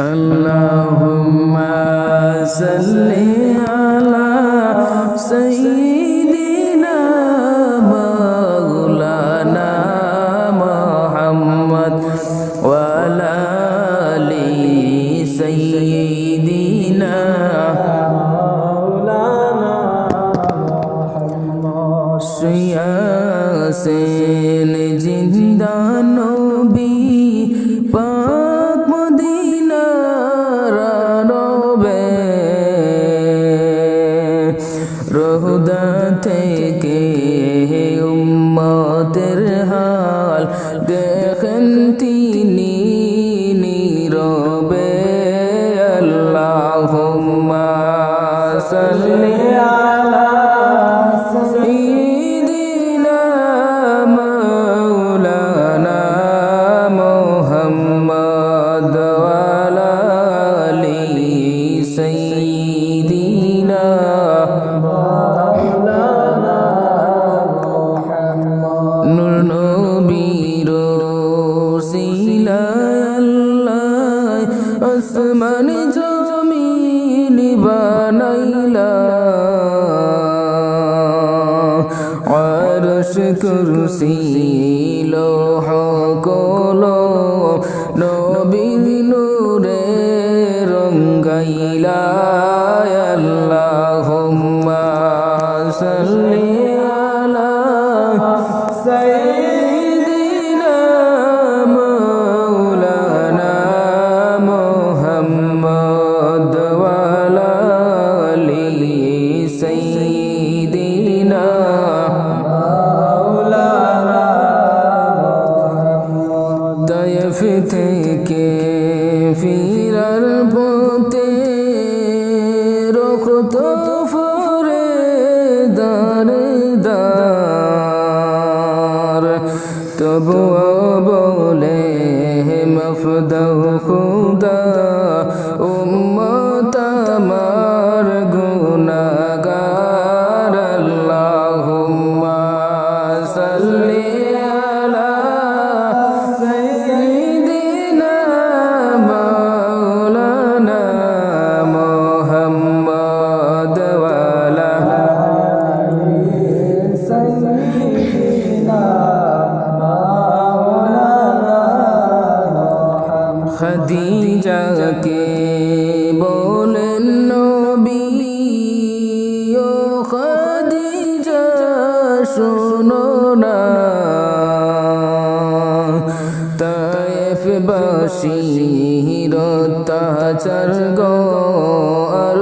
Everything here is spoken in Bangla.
اللهم صل على سيدنا مولانا محمد وعلى ال سيدنا مولانا محمد سيل جندانو بي پا থেকে উম্মতের হাল দেখেন তিনি নীরবে। আল্লাহ সাল্লি আলা সাইয়্যিদিনা মাওলানা মুহাম্মদ ওয়া আসমান জমিন বানাইলা। আরশ কুরসি লোহ কলম নবী নূরে রঙ্গাইলা। আল্লাহুম্মা সাইয়্যিদিনা তায়েফ থেকে ফিরার পথে রক্ত ফরে দার দার তবুও বলে মফদাও খুদা উম্মত খদিজাকে বলেন নবী? ও খদিজা শোনো না। বাসি রত্যাচার গো আর